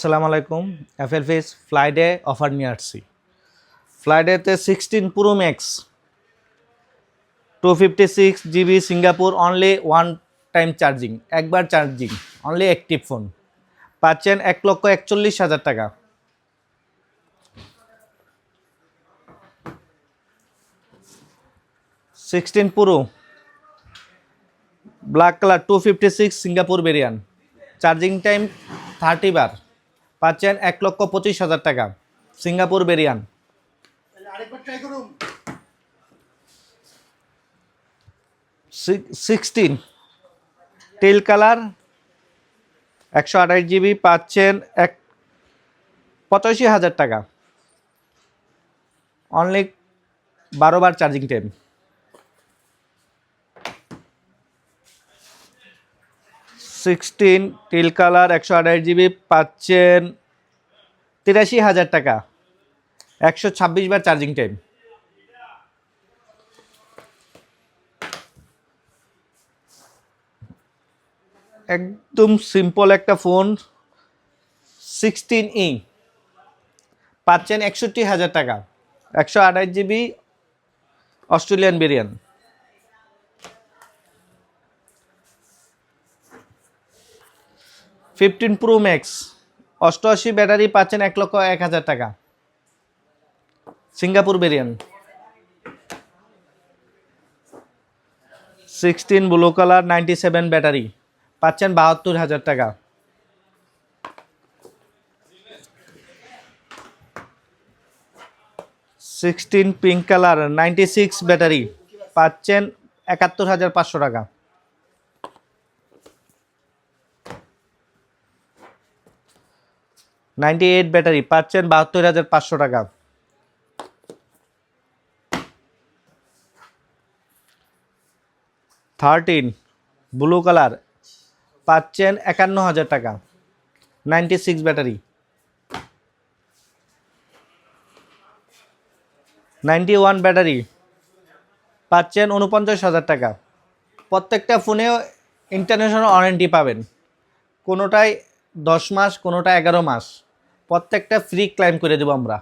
আসসালামু আলাইকুম। FL face ফ্লাইডে offer নিয়ে আসছি। ফ্লাইডেতে sixteen pro max two fifty six GB Singapore only one time charging একবার চার্জিং অনলি অ্যাক্টিভ ফোন পাচ্ছেন এক লক্ষ একচল্লিশ হাজার টাকা। Sixteen pro black colour two fifty six Singapore variant charging time thirty বার পাচ্ছেন এক লক্ষ পঁচিশ হাজার টাকা। সিঙ্গাপুর বেরিয়ান। সিক্সটিন টেল কালার একশো আঠাশ জিবি পাচ্ছেন এক পঁচাশি হাজার টাকা। অনলি বারো বার charging time sixteen teal colour একশো আঠাশ জিবি পাচ্ছেন তিরাশি হাজার টাকা। একশো ছাব্বিশ বার চার্জিং টাইম একদম সিম্পল একটা ফোন সিক্সটিন ই পাচ্ছেন একষট্টি হাজার টাকা। একশো আঠাশ জিবি অস্ট্রেলিয়ান বিরিয়ান ফিফটিন প্রো ম্যাক্স। অষ্টআশি ব্যাটারি পাচ্ছেন এক লক্ষ এক হাজার টাকা। Singapore variant sixteen blue colour ninety seven battery. পাচ্ছেন বাহাত্তর হাজার টাকা। Sixteen pink colour ninety six battery. পাচ্ছেন একাত্তর হাজার পাঁচশো টাকা। নাইনটি এইট ব্যাটারি পাচ্ছেন বাহাত্তর হাজার পাঁচশো টাকা। থার্টিন, ব্লু কালার পাচ্ছেন একান্ন হাজার টাকা, ninety six battery. Ninety one battery পাচ্ছেন উনপঞ্চাশ হাজার টাকা। প্রত্যেকটা ফোনেও ইন্টারন্যাশনাল ওয়ারেন্টি পাবেন। কোনোটায় দশ মাস, কোনোটা এগারো মাস। প্রত্যেকটা ফ্রি ক্লাইম করে দেবো আমরা।